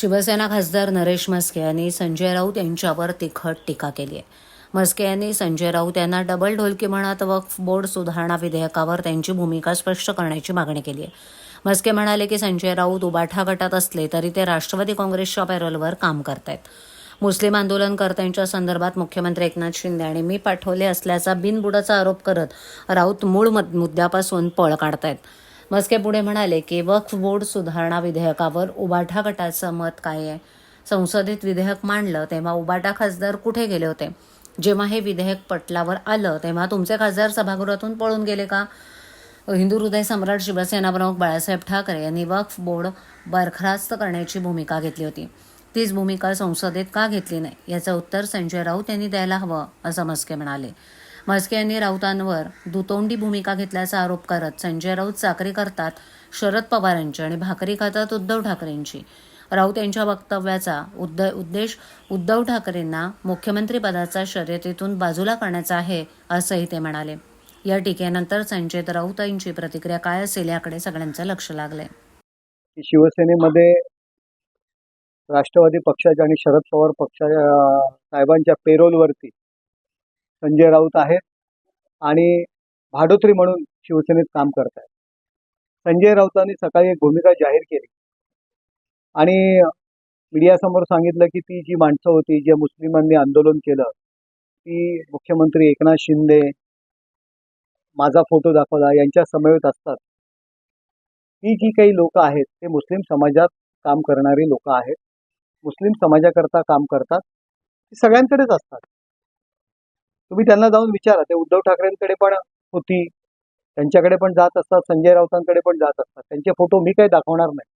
शिवसेना खासदार नरेश म्हस्के यांनी संजय राऊत यांच्यावर तिखट टीका केली आहे. म्हस्के यांनी संजय राऊत यांना डबल ढोलकी म्हणत वक्फ बोर्ड सुधारणा विधेयकावर त्यांची भूमिका स्पष्ट करण्याची मागणी केली आहे. म्हस्के म्हणाले की संजय राऊत उबाठा गटात असले तरी ते राष्ट्रवादी काँग्रेसच्या पॅरोलवर काम करतायत. मुस्लिम आंदोलनकर्त्यांच्या संदर्भात मुख्यमंत्री एकनाथ शिंदे आणि मी पाठवले असल्याचा बिनबुडाचा आरोप करत राऊत मूळ मुद्द्यापासून पळ काढतायत. मस्के पुढे म्हणाले की वक्फ बोर्ड सुधारणा विधेयकावर उबाठा गटाचं मत काय आहे? संसदेत विधेयक मांडलं तेव्हा उबाटा खासदार कुठे गेले होते? जेव्हा हे विधेयक पटलावर आलं तेव्हा तुमचे खासदार सभागृहातून पळून गेले का? हिंदू हृदय सम्राट शिवसेना प्रमुख बाळासाहेब ठाकरे यांनी वक्फ बोर्ड बरखास्त करण्याची भूमिका घेतली होती. तीच भूमिका संसदेत का घेतली नाही? याचं उत्तर संजय राऊत यांनी द्यायला हवं असं मस्के म्हणाले. म्हस्के यांनी राऊतांवर दुतोंडी भूमिका घेतल्याचा आरोप करत संजय राऊत चाकरी करतात शरद पवारांची आणि भाकरी खातात उद्धव ठाकरेंची. राऊत यांच्या वक्तव्याचा उद्द उद्देश उद्धव ठाकरेंना मुख्यमंत्रीपदाचा शर्यतीतून बाजूला करण्याचा आहे असंही ते म्हणाले. या टीकेनंतर संजय राऊत यांची प्रतिक्रिया काय असेल याकडे सगळ्यांचं लक्ष लागलंय. शिवसेनेमध्ये राष्ट्रवादी पक्षाच्या आणि शरद पवार पक्षाच्या साहेबांच्या पेरोलवरती संजय राऊत आहेत आणि भाडोत्री म्हणून शिवसेनेत काम करत आहेत संजय राऊतांनी सकाळी एक भूमिका जाहीर केली. आणि मीडियासमोर सांगितलं की ती जी माणसं होती जे मुस्लिमांनी आंदोलन केलं ती मुख्यमंत्री एकनाथ शिंदे माझा फोटो दाखवला यांच्या समवेत असतात. ती जी काही लोक आहेत ते मुस्लिम समाजात काम करणारी लोक आहेत. मुस्लिम समाजाकरता काम करतात. ती सगळ्यांकडेच असतात. तुम्ही त्यांना जाऊन विचारा. ते उद्धव ठाकरेंकडे पण होती. त्यांच्याकडे पण जात असतात. संजय राऊतांकडे पण जात असतात. त्यांचे फोटो मी काही दाखवणार नाही.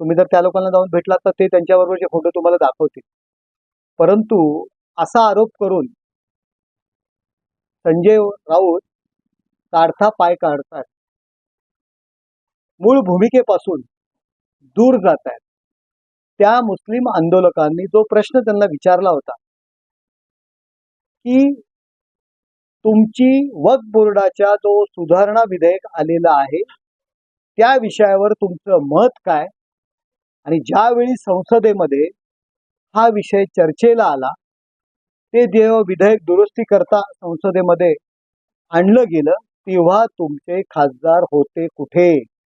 तुम्ही जर त्या लोकांना जाऊन भेटलात तर ते त्यांच्याबरोबरचे फोटो तुम्हाला दाखवतील. परंतु असा आरोप करून संजय राऊत काढता पाय काढतात मूळ भूमिकेपासून दूर जात आहेत त्या मुस्लिम आंदोलकांनी जो प्रश्न त्यांना विचारला होता की तुमची वक्फ बोर्डाच्या जो सुधारणा विधेयक आलेला आहे त्या विषयावर तुमचं मत काय? आणि ज्यावेळी संसदेमध्ये हा विषय चर्चेला आला ते जेव्हा विधेयक दुरुस्ती करता संसदेमध्ये आणलं गेलं तेव्हा तुमचे खासदार होते कुठे?